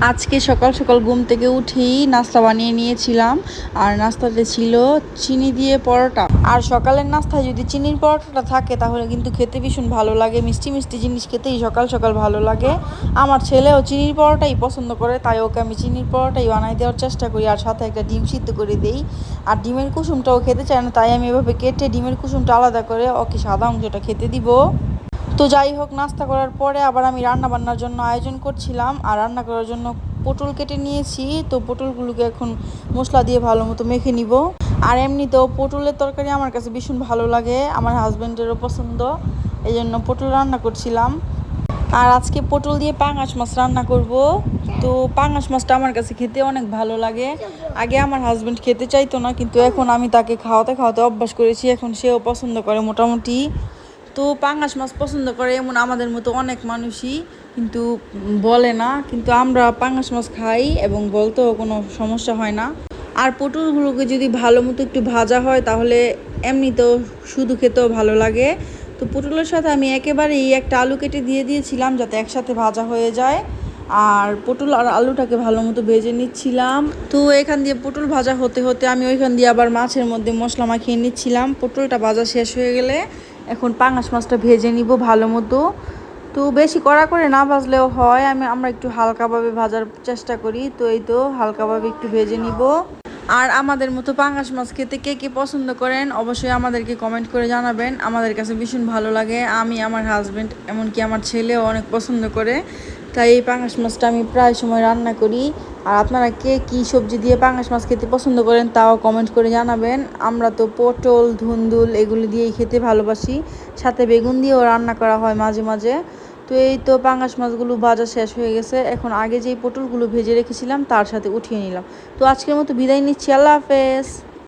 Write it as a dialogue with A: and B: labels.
A: আজকে সকাল সকাল ঘুম থেকে উঠেই নাস্তা বানিয়ে নিয়েছিলাম। আর নাস্তাতে ছিল চিনি দিয়ে পরোটা। আর সকালের নাস্তায় যদি চিনির পরোটাটা থাকে, তাহলে কিন্তু খেতে ভীষণ ভালো লাগে। মিষ্টি মিষ্টি জিনিস খেতেই সকাল সকাল ভালো লাগে। আমার ছেলেও চিনির পরোটাই পছন্দ করে, তাই ওকে আমি চিনির পরোটাই বানাই দেওয়ার চেষ্টা করি। আর সাথে একটা ডিম সিদ্ধ করে দিই। আর ডিমের কুসুমটাও খেতে চায় না, তাই আমি এভাবে কেটে ডিমের কুসুমটা আলাদা করে ওকে সাদা অংশটা খেতে দিব। তো যাই হোক, নাস্তা করার পরে আবার আমি রান্না বান্নার জন্য আয়োজন করছিলাম আর রান্না করার জন্য পটল কেটে নিয়েছি। তো পটলগুলোকে এখন মশলা দিয়ে ভালো মতো মেখে নিব। আর এমনিতেও পটলের তরকারি আমার কাছে ভীষণ ভালো লাগে, আমার হাজব্যান্ডেরও পছন্দ এই জন্য পটল রান্না করছিলাম। আর আজকে পটল দিয়ে পাঙাশ মাছ রান্না করব। তো পাঙাশ মাছটা আমার কাছে খেতে অনেক ভালো লাগে। আগে আমার হাজব্যান্ড খেতে চাইতো না, কিন্তু এখন আমি তাকে খাওয়াতে খাওয়াতে অভ্যাস করেছি, এখন সেও পছন্দ করে মোটামুটি। তো পাঙাশ মাছ পছন্দ করে এমন আমাদের মতো অনেক মানুষই, কিন্তু বলে না, কিন্তু আমরা পাঙাশ মাছ খাই এবং বলতেও কোনো সমস্যা হয় না। আর পটলগুলোকে যদি ভালো মতো একটু ভাজা হয়, তাহলে এমনিতেও শুধু খেতেও ভালো লাগে। তো পটলের সাথে আমি একেবারেই একটা আলু কেটে দিয়ে দিয়েছিলাম, যাতে একসাথে ভাজা হয়ে যায়। আর পটল আর আলুটাকে ভালো মতো ভেজে নিচ্ছিলাম। তো এখান দিয়ে পটল ভাজা হতে হতে আমি ওইখান দিয়ে আবার মাছের মধ্যে মশলা মাখিয়ে নিচ্ছিলাম। পটলটা ভাজা শেষ হয়ে গেলে এখন পাঙাশ মাছটা ভেজে নিব ভালো মতো। তো বেশি কড়া করে না ভাজলেও হয়, আমি, আমরা একটু হালকাভাবে ভাজার চেষ্টা করি। তো এই তো হালকাভাবে একটু ভেজে নিব। আর আমাদের মতো পাঙ্গাস মাছ খেতে কে কে পছন্দ করেন, অবশ্যই আমাদেরকে কমেন্ট করে জানাবেন। আমাদের কাছে ভীষণ ভালো লাগে। আমি, আমার হাজব্যান্ড এমনকি আমার ছেলেও অনেক পছন্দ করে। তাই এই পাঙ্গাস মাছটা আমি প্রায় সময় রান্না করি। আর আপনারা কে কী সবজি দিয়ে পাঙাশ মাছ খেতে পছন্দ করেন তাও কমেন্ট করে জানাবেন। আমরা তো পটল, ধুন্দুল এগুলি দিয়েই খেতে ভালোবাসি। সাথে বেগুন দিয়েও রান্না করা হয় মাঝে মাঝে। তো এই তো পাঙাশ মাছগুলো ভাজা শেষ হয়ে গেছে। এখন আগে যেই পটলগুলো ভেজে রেখেছিলাম তার সাথে উঠিয়ে নিলাম। তো আজকের মতো বিদায় নিচ্ছি। আল্লাহ হাফেজ।